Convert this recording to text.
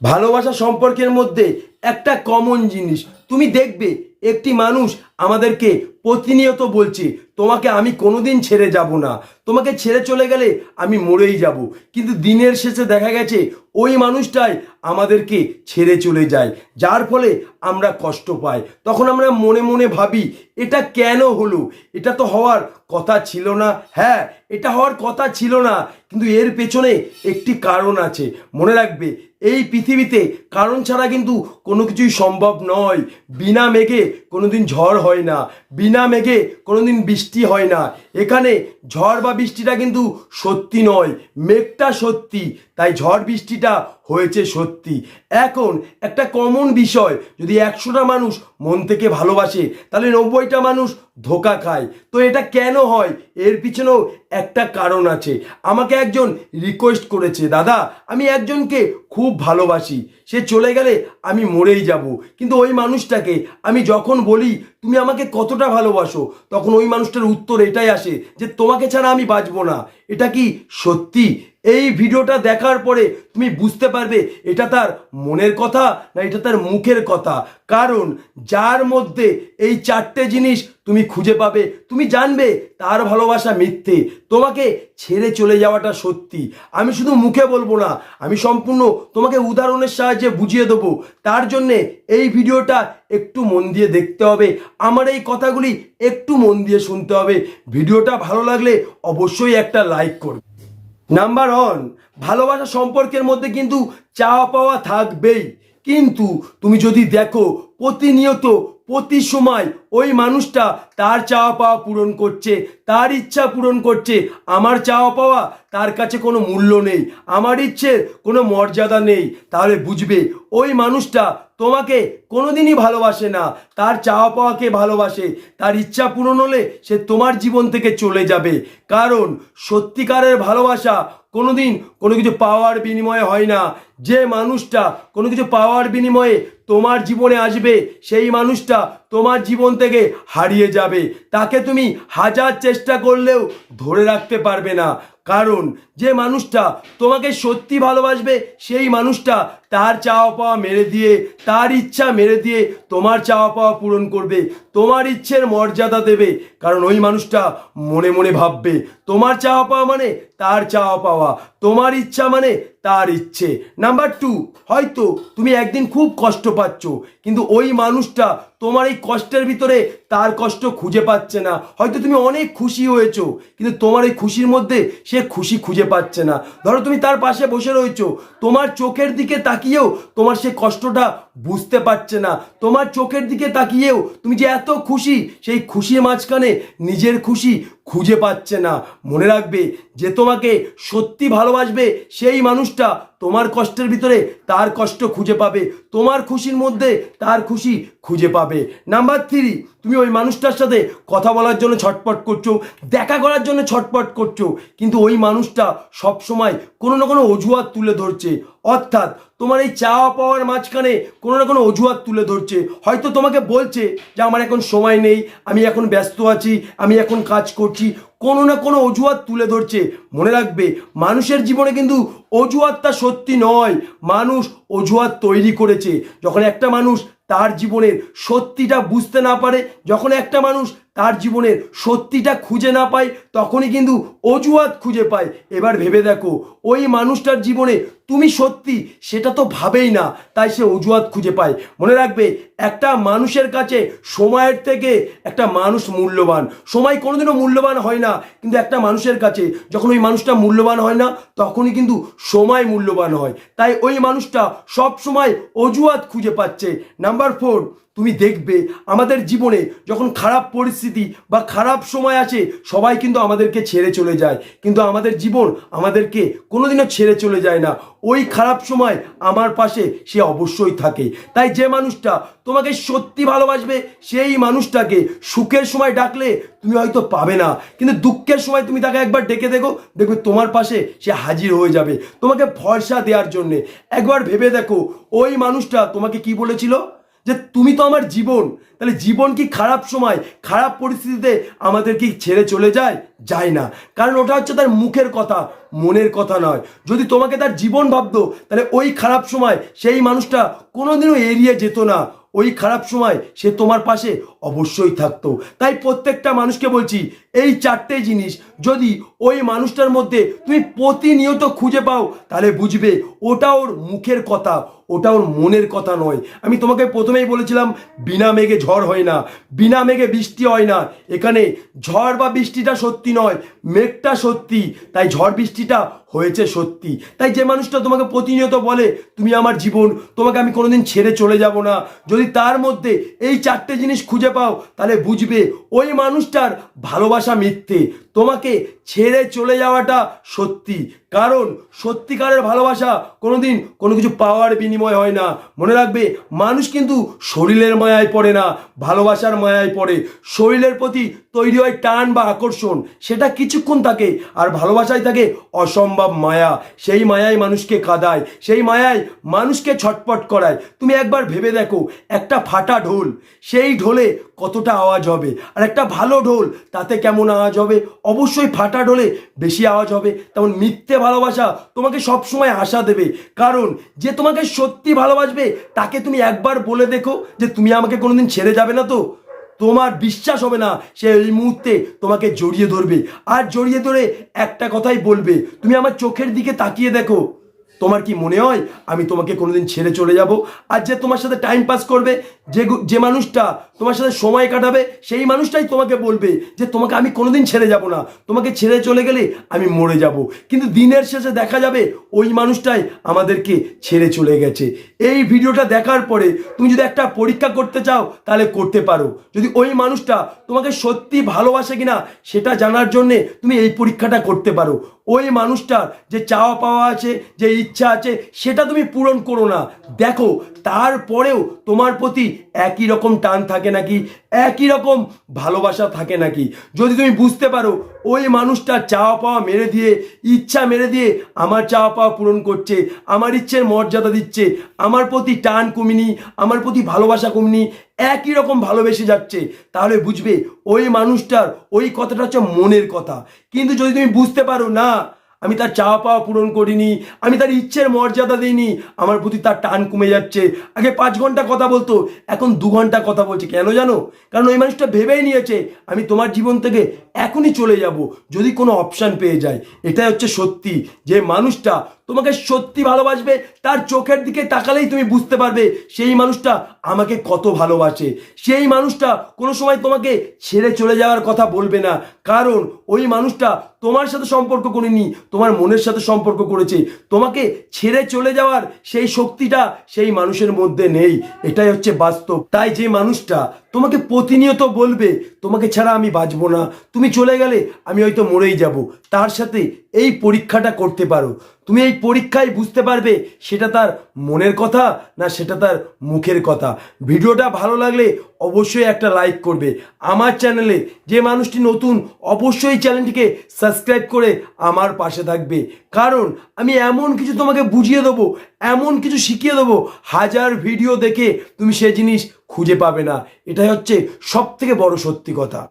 ভালোবাসা সম্পর্কের মধ্যে একটা কমন জিনিস। তুমি দেখবে, একটি মানুষ আমাদেরকে প্রতিনিয়ত বলছে, তোমাকে আমি কোনোদিন ছেড়ে যাব না। তোমাকে ছেড়ে চলে গেলে আমি মরেই যাব। কিন্তু দিনের শেষে দেখা গেছে, ওই মানুষটাই আমাদেরকে ছেড়ে চলে যায়। যার ফলে আমরা কষ্ট পাই। তখন আমরা মনে মনে ভাবি, এটা কেন হলো? এটা তো হওয়ার কথা ছিল না। হ্যাঁ এটা হওয়ার কথা ছিল না, কিন্তু এর পেছনে একটি কারণ আছে। মনে রাখবে, এই পৃথিবীতে কারণ ছাড়া কিন্তু কোনো কিছুই সম্ভব নয়। বিনা মেঘে কোনো দিন ঝড় হয় না। বিনা মেঘে কোনো দিন বৃষ্টি হয় না। এখানে ঝড় বা বৃষ্টিটা কিন্তু সত্যি নয়। মেঘটা সত্যি। তাই ঝড় বৃষ্টিটা হয়েছে সত্যি। এখন একটা কমন বিষয়, যদি একশোটা মানুষ মন থেকে ভালোবাসে, তাহলে নব্বইটা মানুষ ধোকা খায়। তো এটা কেন হয়? এর পিছনেও একটা কারণ আছে। আমাকে একজন রিকোয়েস্ট করেছে, দাদা, আমি একজনকে খুব ভালোবাসি। সে চলে গেলে আমি মরেই যাব। কিন্তু ওই মানুষটাকে আমি যখন বলি, তুমি আমাকে কতটা ভালোবাসো? তখন ওই মানুষটার উত্তর এটাই আসে যে, তোমাকে ছাড়া আমি বাঁচবো না। এটা কি সত্যি? এই ভিডিওটা দেখার পরে তুমি বুঝতে পারবে এটা তার মনের কথা না এটা তার মুখের কথা। কারণ যার মধ্যে এই চারটে জিনিস তুমি খুঁজে পাবে, তুমি জানবে তার ভালোবাসা মিথ্যে। তোমাকে ছেড়ে চলে যাওয়াটা সত্যি। আমি শুধু মুখে বলব না, আমি সম্পূর্ণ তোমাকে উদাহরণের সাহায্যে বুঝিয়ে দেবো। তার জন্যে এই ভিডিওটা একটু মন দিয়ে দেখতে হবে, আমার এই কথাগুলি একটু মন দিয়ে শুনতে হবে। ভিডিওটা ভালো লাগলে অবশ্যই একটা লাইক করবে। নাম্বার ওয়ান ভালোবাসা সম্পর্কের মধ্যে কিন্তু চাওয়া পাওয়া থাকবেই। কিন্তু তুমি যদি দেখো প্রতিনিয়ত, প্রতি সময় ওই মানুষটা তার চাওয়া পাওয়া পূরণ করছে, তার ইচ্ছা পূরণ করছে, আমার চাওয়া পাওয়া তার কাছে কোনো মূল্য নেই, আমার ইচ্ছের কোনো মর্যাদা নেই। তাহলে বুঝবে, ওই মানুষটা তোমাকে কোনোদিনই ভালোবাসে না, তার চাওয়া পাওয়াকে ভালোবাসে, তার ইচ্ছা পূরণ হলে সে তোমার জীবন থেকে চলে যাবে। কারণ সত্যিকারের ভালোবাসা কোনোদিন কোনো কিছু পাওয়ার বিনিময়ে হয় না। যে মানুষটা কোনো কিছু পাওয়ার বিনিময়ে তোমার জীবনে আসবে, সেই মানুষটা তোমার জীবন থেকে হারিয়ে যাবে। তাকে তুমি হাজার চেষ্টা করলেও ধরে রাখতে পারবে না। কারণ যে মানুষটা তোমাকে সত্যি ভালোবাসবে, সেই মানুষটা তার চাওয়া পাওয়া মেরে দিয়ে, তার ইচ্ছা মেরে দিয়ে তোমার চাওয়া পাওয়া পূরণ করবে, তোমার ইচ্ছের মর্যাদা দেবে। কারণ ওই মানুষটা মনে মনে ভাববে, তোমার চাওয়া পাওয়া মানে তার চাওয়া পাওয়া, তোমার ইচ্ছা মানে তার ইচ্ছে। নাম্বার টু হয়তো তুমি একদিন খুব কষ্ট পাচ্ছ, কিন্তু ওই মানুষটা তোমার এই কষ্টের ভিতরে তার কষ্ট খুঁজে পাচ্ছে না। হয়তো তুমি অনেক খুশি হয়েছো, কিন্তু তোমার এই খুশির মধ্যে সে খুশি খুঁজে পাচ্ছে না। ধরো তুমি তার পাশে বসে রয়েছো, তোমার চোখের দিকে তাকিয়েও তোমার সে কষ্টটা বুঝতে পারছে না। তোমার চোখের দিকে তাকিয়েও তুমি যে এত খুশি, সেই খুশির মাঝখানে নিজের খুশি খুঁজে পাচ্ছে না। মনে রাখবে যে তোমাকে সত্যি ভালোবাসবে সেই মানুষটা তোমার কষ্টের ভিতরে তার কষ্ট খুঁজে পাবে। তোমার খুশির মধ্যে তার খুশি খুঁজে পাবে। নাম্বার থ্রি তুমি ওই মানুষটার সাথে কথা বলার জন্য ছটপট করছ, দেখা করার জন্য ছটপট করছ। কিন্তু ওই মানুষটা সব সময় কোনো না কোনো অজুহাত তুলে ধরছে। অর্থাৎ তোমার এই চাওয়া পাওয়ার মাঝখানে কোনো না কোনো অজুহাত তুলে ধরছে। হয়তো তোমাকে বলছে যে, আমার এখন সময় নেই, আমি এখন ব্যস্ত আছি, আমি এখন কাজ করছি। কোনো না কোনো অজুহাত তুলে ধরছে। মনে রাখবে, মানুষের জীবনে কিন্তু অজুহাতটা সত্যি নয়। মানুষ অজুহাত তৈরি করেছে। যখন একটা মানুষ তার জীবনের সত্যিটা বুঝতে না পারে, যখন একটা মানুষ তার জীবনের সত্যিটা খুঁজে না পায়, তখনই কিন্তু অজুহাত খুঁজে পায়। এবার ভেবে দেখো, ওই মানুষটার জীবনে তুমি সত্যি, সেটা তো ভাবেই না, তাই সে অজুহাত খুঁজে পায়। মনে রাখবে, একটা মানুষের কাছে সময়ের থেকে একটা মানুষ মূল্যবান। সময় কোনোদিনও মূল্যবান হয় না, কিন্তু একটা মানুষের কাছে যখন ওই মানুষটা মূল্যবান হয় না, তখনই কিন্তু সময় মূল্যবান হয়। তাই ওই মানুষটা সব সময় অজুহাত খুঁজে পাচ্ছে। নাম্বার ফোর তুমি দেখবে, আমাদের জীবনে যখন খারাপ পরিস্থিতি বা খারাপ সময় আসে, সবাই কিন্তু আমাদেরকে ছেড়ে চলে যায়। কিন্তু আমাদের জীবন আমাদেরকে কোনোদিনও ছেড়ে চলে যায় না। ওই খারাপ সময় আমার পাশে সে অবশ্যই থাকে। তাই যে মানুষটা তোমাকে সত্যি ভালোবাসবে, সেই মানুষটাকে সুখের সময় ডাকলে তুমি হয়তো পাবে না। কিন্তু দুঃখের সময় তুমি তাকে একবার ডেকে দেখো, দেখবে তোমার পাশে সে হাজির হয়ে যাবে। তোমাকে ভরসা দেওয়ার জন্যে। একবার ভেবে দেখো, ওই মানুষটা তোমাকে কি বলেছিল? যে তুমি তো আমার জীবন, তাহলে জীবন কি খারাপ সময়? খারাপ পরিস্থিতিতে আমাদের কি ছেড়ে চলে যায়? যায় না। কারণ ওটা হচ্ছে তার মুখের কথা, মনের কথা নয়। যদি তোমাকে তার জীবন ভাবতো, তাহলে ওই খারাপ সময় সেই মানুষটা কোনোদিনও এড়িয়ে যেত না। ওই খারাপ সময় সে তোমার পাশে অবশ্যই থাকতো। তাই প্রত্যেকটা মানুষকে বলছি, এই চারটে জিনিস যদি ওই মানুষটার মধ্যে তুমি প্রতিনিয়ত খুঁজে পাও, তাহলে বুঝবে ওটা ওর মুখের কথা, ওটা ওর মনের কথা নয়। আমি তোমাকে প্রথমেই বলেছিলাম, বিনা মেঘে ঝড় হয় না, বিনা মেঘে বৃষ্টি হয় না। এখানে ঝড় বা বৃষ্টিটা সত্যি নয়, মেঘটা সত্যি, তাই ঝড় বৃষ্টিটা হয়েছে সত্যি। তাই যে মানুষটা তোমাকে প্রতিনিয়ত বলে, তুমি আমার জীবন, তোমাকে আমি কোনোদিন ছেড়ে চলে যাব না। যদি তার মধ্যে এই চারটে জিনিস খুঁজে পাও, তাহলে বুঝবে ওই মানুষটার ভালোবাসা মিথ্যে। তোমাকে ছেড়ে চলে যাওয়াটা সত্যি। কারণ সত্যিকারের ভালোবাসা কোনোদিন কোনো কিছু পাওয়ার বিনিময় হয় না। মনে রাখবে, মানুষ কিন্তু শরীরের মায়ায় পড়ে না, ভালোবাসার মায়ায় পড়ে। শরীরের প্রতি তৈরি হয় টান বা আকর্ষণ, সেটা কিছুক্ষণ থাকে আর ভালোবাসায় থাকে অসম্ভব মায়া। সেই মায়াই মানুষকে কাঁদায়, সেই মায়ায় মানুষকে ছটপট করায়। তুমি একবার ভেবে দেখো একটা ফাটা ঢোল, সেই ঢোলে কতটা আওয়াজ হবে? আর একটা ভালো ঢোল, তাতে কেমন আওয়াজ হবে? অবশ্যই ফাটা ঢোলে বেশি আওয়াজ হবে। তেমন মিথ্যে ভালোবাসা তোমাকে সবসময় আশা দেবে। কারণ যে তোমাকে সত্যি ভালোবাসবে, তাকে তুমি একবার বলে দেখো যে তুমি আমাকে কোনোদিন ছেড়ে যাবে না তো। তোমার বিশ্বাস হবে না, সে এই মুহূর্তে তোমাকে জড়িয়ে ধরবে। আর জড়িয়ে ধরে একটা কথাই বলবে, তুমি আমার চোখের দিকে তাকিয়ে দেখো। তোমার কি মনে হয় আমি তোমাকে কোনোদিন ছেড়ে চলে যাব? আর যে তোমার সাথে টাইম পাস করবে, যে যে মানুষটা তোমার সাথে সময় কাটাবে, সেই মানুষটাই তোমাকে বলবে যে তোমাকে আমি কোনোদিন ছেড়ে যাব না। তোমাকে ছেড়ে চলে গেলে আমি মরে যাব। কিন্তু দিনের শেষে দেখা যাবে ওই মানুষটাই আমাদেরকে ছেড়ে চলে গেছে। এই ভিডিওটা দেখার পরে তুমি যদি একটা পরীক্ষা করতে চাও, তাহলে করতে পারো। যদি ওই মানুষটা তোমাকে সত্যি ভালোবাসে কিনা, সেটা জানার জন্যে তুমি এই পরীক্ষাটা করতে পারো। ওই মানুষটার যে চাওয়া পাওয়া আছে, যে ইচ্ছা আছে, সেটা তুমি পূরণ করো না। দেখো, তারপরেও তোমার প্রতি একই রকম টান থাকে নাকি? একই রকম ভালোবাসা থাকে নাকি? যদি তুমি বুঝতে পারো, ওই মানুষটার চাওয়া পাওয়া মেরে দিয়ে, ইচ্ছা মেরে দিয়ে আমার চাওয়া পাওয়া পূরণ করছে, আমার ইচ্ছের মর্যাদা দিচ্ছে, আমার প্রতি টান কমিনি, আমার প্রতি ভালোবাসা কমিনি, একই রকম ভালোবেসে যাচ্ছে, তাহলে বুঝবে ওই মানুষটার ওই কথাটা হচ্ছে মনের কথা। কিন্তু যদি তুমি বুঝতে পারো না আমি তার চাওয়া পাওয়া পূরণ করিনি, আমি তার ইচ্ছের মর্যাদা দিইনি, আমার প্রতি তার টান কমে যাচ্ছে। আগে পাঁচ ঘণ্টা কথা বলতো, এখন দু ঘণ্টা কথা বলছে। কেন জানো? কারণ ওই মানুষটা ভেবেই নিয়েছে, আমি তোমার জীবন থেকে এখনই চলে যাব, যদি কোনো অপশান পেয়ে যায়। এটাই হচ্ছে সত্যি, যে মানুষটা তোমাকে সত্যি ভালোবাসবে, তার চোখের দিকে তাকালেই তুমি বুঝতে পারবে সেই মানুষটা আমাকে কত ভালোবাসে। সেই মানুষটা কোনো সময় তোমাকে ছেড়ে চলে যাওয়ার কথা বলবে না। কারণ ওই মানুষটা তোমার সাথে সম্পর্ক করেনি, তোমার মনের সাথে সম্পর্ক করেছে। তোমাকে ছেড়ে চলে যাওয়ার সেই শক্তিটা সেই মানুষের মধ্যে নেই। এটাই হচ্ছে বাস্তব। তাই যে মানুষটা তোমাকে প্রতিনিয়ত বলবে, তোমাকে ছাড়া আমি বাঁচবো না। তুমি চলে গেলে আমি হয়তো মরেই যাব। তার সাথে এই পরীক্ষাটা করতে পারো। তুমি এই পরীক্ষায় বুঝতে পারবে সেটা তার মনের কথা না সেটা তার মুখের কথা। ভিডিওটা ভালো লাগলে অবশ্যই একটা লাইক করবে। আমার চ্যানেলে যে মানুষটি নতুন, অবশ্যই চ্যানেলটিকে সাবস্ক্রাইব করে আমার পাশে থাকবে। কারণ আমি এমন কিছু তোমাকে বুঝিয়ে দেবো, এমন কিছু শিখিয়ে দেবো। হাজার ভিডিও দেখে তুমি সে জিনিস খুঁজে পাবে না। এটাই হচ্ছে সব থেকে বড় সত্যি কথা।